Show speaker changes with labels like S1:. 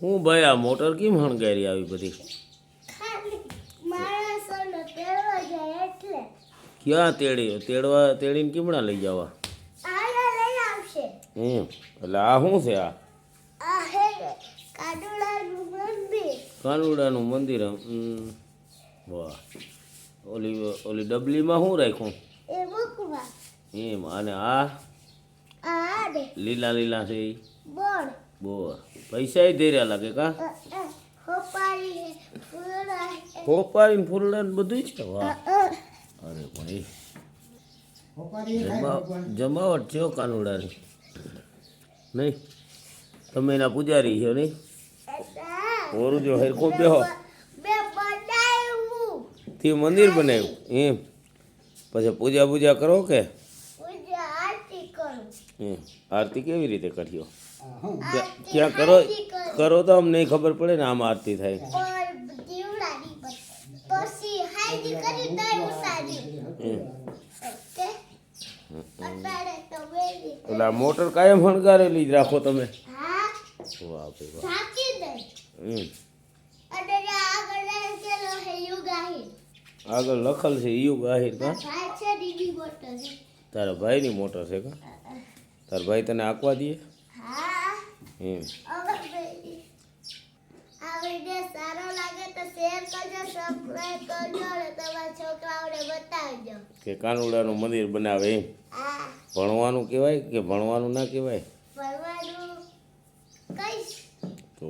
S1: હું ભાઈ આ મોટર કેમ હણગારી આવી બધી? ક્યાં તેડી? તેડવા તેડીને કેમણા લઈ જવા? એમ એટલે આ શું છે આ? કાનુડાનું મંદિર. હમ. વાહ. ઓલી ઓલી ડબલીમાં શું રાખ્યું? એમ અને આ
S2: આ
S1: લીલા લીલા છે એ
S2: બોલ.
S1: બહુ પૈસા ધેર્યા લાગે કા?
S2: હોપારી ફૂલડા
S1: બધું છે? વાહ. અરે ભાઈ. જમાવટ છે કાનુડાની. નહીં? તમે એના પૂજારી છો નહીં? ઓરું જો હેરખો બેહો.
S2: બે
S1: તે મંદિર બનાવ્યું. એમ. પછી પૂજા પૂજા કરો કે?
S2: આરતી
S1: કેવી રીતે કર્યો? ક્યાં કરો
S2: કરો.
S1: તો અમને ખબર પડે ને આમ આરતી થાય. આ મોટર કાયમ ફણગારેલી જ રાખો તમે. વાહ ભાઈ
S2: આગળ
S1: લખલ છે યુગ આહિર કા તારા ભાઈની મોટર છે કા તારા ભાઈ તને આંકવા દે
S2: હા.
S1: એમ.
S2: આ વીડિયો સારો લાગે તો શેર કરજો સબસ્ક્રાઇબ કરજો અને તમારા છોકરાઓને બતાવજો.
S1: કે કાનુડાનું મંદિર બનાવે એમ. ભણવાનું કહેવાય કે ભણવાનું ના કહેવાય? તો